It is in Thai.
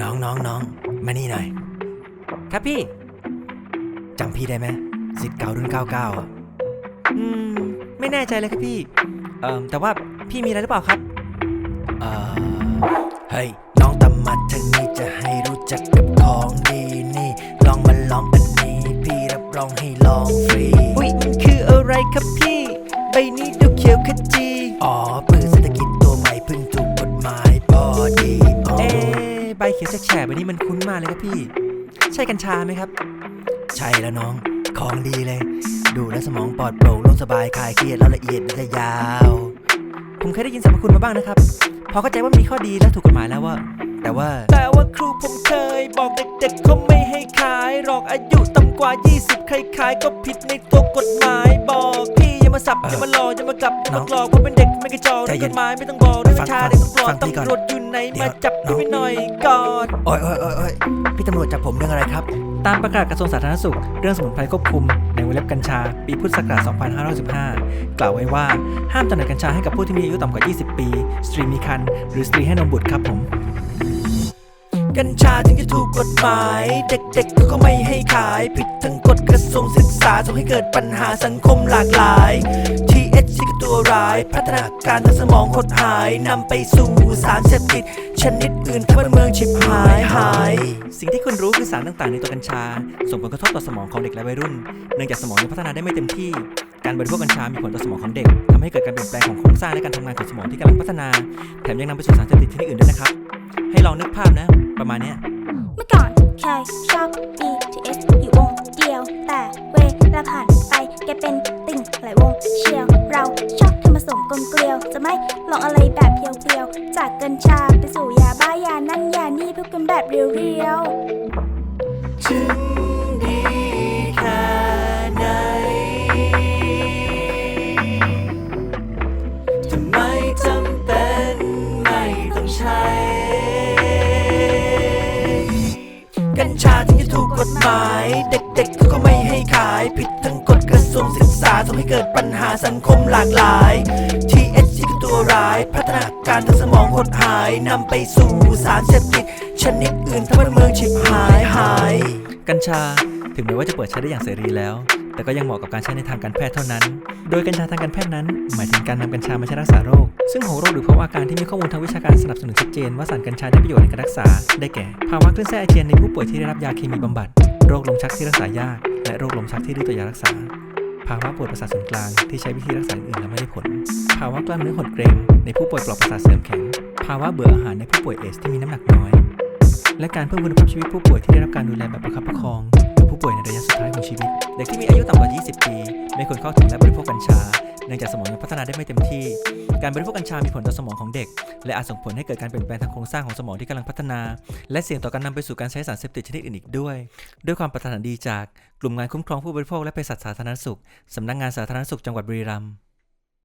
น้องน้องน้องมานี่หน่อย ครับพี่จำพี่ได้ไหมสิทธิ์เก่ารุ่น 99อะอืม ไม่แน่ใจเลยครับพี่ เอ่อแต่ว่าพี่มีอะไรหรือเปล่าครับ เอ่อ เฮ้ย น้องตามมาทางนี้จะให้รู้จักกับของดีนี่ ลองมาลองอันนี้ พี่รับรองให้ลองฟรี อุ้ยมันคืออะไรครับพี่ ใบนี้ดูเขียวขจี อ๋อปืน ใบเขียวแฉกๆแบบนี้มันคุ้นมากเลยครับพี่ ใช่กัญชาไหมครับ ใช่แล้วน้อง ของดีเลย ดูแลวสมองปลอดโปร่งโล่งสบายคลายเครียดแล้วละเอียดและยาว ผมเคยได้ยินสรรพคุณมาบ้างนะครับ พอเข้าใจว่ามีข้อดีและถูกกฎหมายแล้วว่า แต่ว่า แต่ว่าครูผมเคยบอกเด็กๆเขาไม่ให้ขายหรอกอายุต่ำกว่า 20 ใครขายก็ผิดในตัวกฎหมายบอกพี่อย่า มาสับอย่ามาหลอกอย่ามากลับอย่ามากรอกเพราะเป็นเด็กไม่กระจอกใจใจเย็เย็นนหมายไม่ต้องบอกด้วยฟัวิงชาฟังเด็กต้องปลอฟัดงพี่ก่อนตำรวจอยู่ไหนเดี๋ยวมาจับน้องพี่หน่อยก่อนโอ้ยโอ้ยโอ้ยโอ้ยพี่ตำรวจจับผมเรื่องอะไรครับ ตามประกาศกระทรวงสาธารณสุข เรื่องสมุนไพรควบคุมในวงเล็บกัญชา ปีพุทธศักราช 2515 กล่าวไว้ว่าห้ามจำหน่ายกัญชาให้กับผู้ที่มีอายุต่ำกว่า 20 ปี สตรีมีครรภ์หรือสตรีให้นมบุตรครับผม กัญชาถึงจะถูกกฎหมาย เด็กๆก็เขาไม่ให้ขาย ผิดทั้งกฎกระทรวงศึกษาส่งให้เกิดปัญหาสังคมหลากหลาย THC คือตัวร้าย พัฒนาการทางสมองหดหายนำไปสู่สารเสพติดชนิดอื่นทั้งบ้เมืองชิบหายหาย สิ่งที่คุณรู้คือสารต่างๆในตัวกัญชา ส่งผลกระทบต่อสมองของเด็กและวัยรุ่น เนื่องจากสมองยังพัฒนาได้ไม่เต็มที่การบริโภคกัญชา มีผลต่อสมองของเด็กทำให้เกิดการเปลี่ยนแปลงของโครงสร้างและการทำงานของสมองที่กำลังพัฒนา แถมยังนำไปสู่สารเสพติดชนิดอื่นด้วยนะครับ ให้ลองนึกภาพนะ ประมาณเนี้ยเมื่อก่อนเคยชอบ BTS อยู่วงเดียว แต่เวลาผ่านไปแกเป็นติ่งหลายวงเชียว เราชอบทำผสมกลมเกลียว จะไม่ลองอะไรแบบเพียวๆ จากกัญชาไปสู่ยาบ้ายานั่นยานี่พูดกันแบบเรียวๆ ถึง ถูกกฎหมาย เด็กๆเขาก็ไม่ให้ขาย ผิดทั้งกฎกระทรวงศึกษาทำให้เกิดปัญหาสังคมหลากหลาย THC คือตัวร้าย พัฒนาการทางสมองหดหายนำไปสู่สารเสพติดชนิดอื่นทั้งบ้านเมืองฉิบหายหาย กัญชา ถึงแม้ว่าจะเปิดใช้ได้อย่างเสรีแล้ว แต่ก็ยังเหมาะกับการใช้ในทางการแพทย์เท่านั้น โดยกัญชาทางการแพทย์นั้น หมายถึงการนำกัญชามาใช้รักษาโรค ซึ่งของโรคหรือภาวะอาการที่มีข้อมูลทางวิชาการสนับสนุนชัดเจนว่าสารกัญชาได้ประโยชน์ในการรักษา ได้แก่ ภาวะคลื่นไส้อาเจียนในผู้ป่วยที่ได้รับยาเคมีบำบัด โรคลมชักที่รักษายาก และโรคลมชักที่ดื้อต่อยารักษา ภาวะปวดประสาทส่วนกลางที่ใช้วิธีรักษาอื่นแล้วไม่ได้ผล ภาวะกล้ามเนื้อหดเกร็งในผู้ป่วยปลอกประสาทเสื่อมแข็ง ภาวะเบื่ออาหารในผู้ป่วยเอสที่มีน้ำหนักน้อย และการเพิ่มคุณภาพชีวิตผู้ป่วยที่ได้รับการดูแลแบบประคับประคองหรือผู้ป่วยในระยะสุด เด็กที่มีอายุต่ำกว่า 20 ปี ไม่ควรเข้าถึงและบริโภคกัญชา เนื่องจากสมองยังพัฒนาได้ไม่เต็มที่ การบริโภคกัญชามีผลต่อสมองของเด็ก และอาจส่งผลให้เกิดการเปลี่ยนแปลงทางโครงสร้างของสมองที่กำลังพัฒนา และเสี่ยงต่อการนำไปสู่การใช้สารเสพติดชนิดอื่นอีกด้วย ด้วยความปรารถนาดีจากกลุ่มงานคุ้มครองผู้บริโภคและเภสัชสาธารณสุขสำนักงานสาธารณสุขจังหวัดบุรีรัมย์